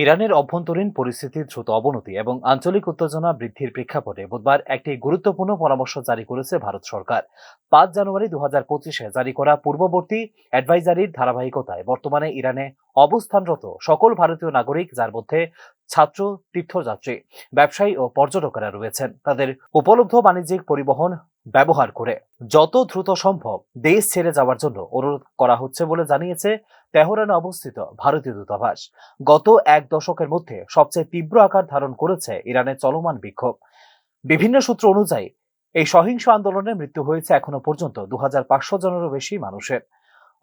ইরানের অভ্যন্তরীণ পরিস্থিতির দ্রুত অবনতি এবং আঞ্চলিক উত্তেজনা বৃদ্ধির প্রেক্ষাপটে বুধবার একটি গুরুত্বপূর্ণ পরামর্শ জারি করেছে ভারত সরকার। পাঁচ জানুয়ারি দু হাজার পঁচিশে জারি করা পূর্ববর্তী অ্যাডভাইজারির ধারাবাহিকতায় বর্তমানে ইরানে অবস্থানরত সকল ভারতীয় নাগরিক, যার মধ্যে ছাত্র, তীর্থযাত্রী, ব্যবসায়ী ও পর্যটকেরা রয়েছেন। তাদের উপলব্ধ বাণিজ্যিক পরিবহন ব্যবহার করে। যত দ্রুত সম্ভব দেশ ছেড়ে যাওয়ার জন্য অনুরোধ করা হচ্ছে বলে জানিয়েছে তেহরানে অবস্থিত ভারতীয় দূতাবাস। গত এক দশকের মধ্যে সবচেয়ে তীব্র আকার ধারণ করেছে ইরানের চলমান বিক্ষোভ। বিভিন্ন সূত্র অনুযায়ী এই সহিংস আন্দোলনে মৃত্যু হয়েছে এখনও পর্যন্ত দুহাজার পাঁচশো জনেরও বেশি মানুষের।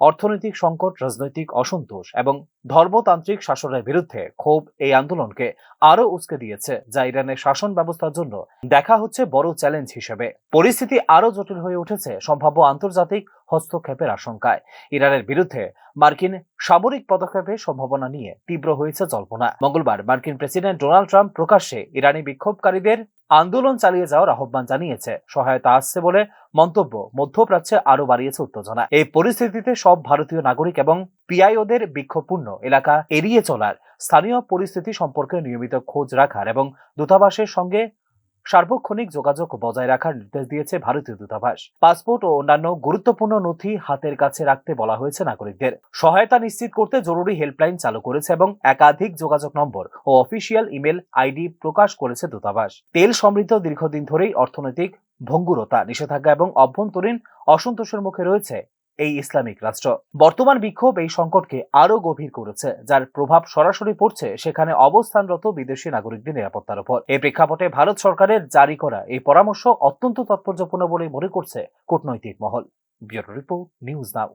অর্থনৈতিক সংকট, রাজনৈতিক অসন্তোষ এবং ধর্মতান্ত্রিক শাসনের বিরুদ্ধে ক্ষোভ এই আন্দোলনকে আরও উস্কে দিয়েছে, যা ইরানের শাসন ব্যবস্থার জন্য দেখা হচ্ছে বড় চ্যালেঞ্জ হিসেবে। পরিস্থিতি আরও জটিল হয়ে উঠেছে সম্ভাব্য আন্তর্জাতিক হস্তক্ষেপের আশঙ্কায়। ইরানের বিরুদ্ধে মার্কিন সামরিক পদক্ষেপের সম্ভাবনা নিয়ে তীব্র হয়েছে জল্পনা। মঙ্গলবার মার্কিন প্রেসিডেন্ট ডোনাল্ড ট্রাম্প প্রকাশ্যে ইরানি বিক্ষোভকারীদের আন্দোলন চালিয়ে যাওয়ার আহ্বান জানিয়েছে। সহায়তা আসছে বলে মন্তব্য। মধ্যপ্রাচ্যে আরও বাড়িয়েছে উত্তেজনা। এই পরিস্থিতিতে সব ভারতীয় নাগরিক এবং পিআইওদের বিক্ষোভপূর্ণ এলাকা এড়িয়ে চলার স্থানীয় পরিস্থিতি সম্পর্কে নিয়মিত খোঁজ রাখার এবং দূতাবাসের সঙ্গে সার্বক্ষণিক যোগাযোগ বজায় রাখার নির্দেশ দিয়েছে ভারতীয় দূতাবাস। পাসপোর্ট ও অন্যান্য গুরুত্বপূর্ণ নথি হাতের কাছে রাখতে বলা হয়েছে নাগরিকদের। সহায়তা নিশ্চিত করতে জরুরি হেল্পলাইন চালু করেছে এবং একাধিক যোগাযোগ নম্বর ও অফিসিয়াল ইমেল আইডি প্রকাশ করেছে দূতাবাস। তেল সমৃদ্ধ দীর্ঘদিন ধরেই অর্থনৈতিক ভঙ্গুরতা, নিষেধাজ্ঞা এবং অভ্যন্তরীণ অসন্তোষের মুখে রয়েছে এই ইসলামিক রাষ্ট্র। বর্তমান বিক্ষোভ এই সংকটকে আরও গভীর করেছে, যার প্রভাব সরাসরি পড়ছে সেখানে অবস্থানরত বিদেশি নাগরিকদের নিরাপত্তার উপর এই প্রেক্ষাপটে ভারত সরকারের জারি করা এই পরামর্শ অত্যন্ত তাৎপর্যপূর্ণ বলে মনে করছে কূটনৈতিক মহল। Bureau report, news now.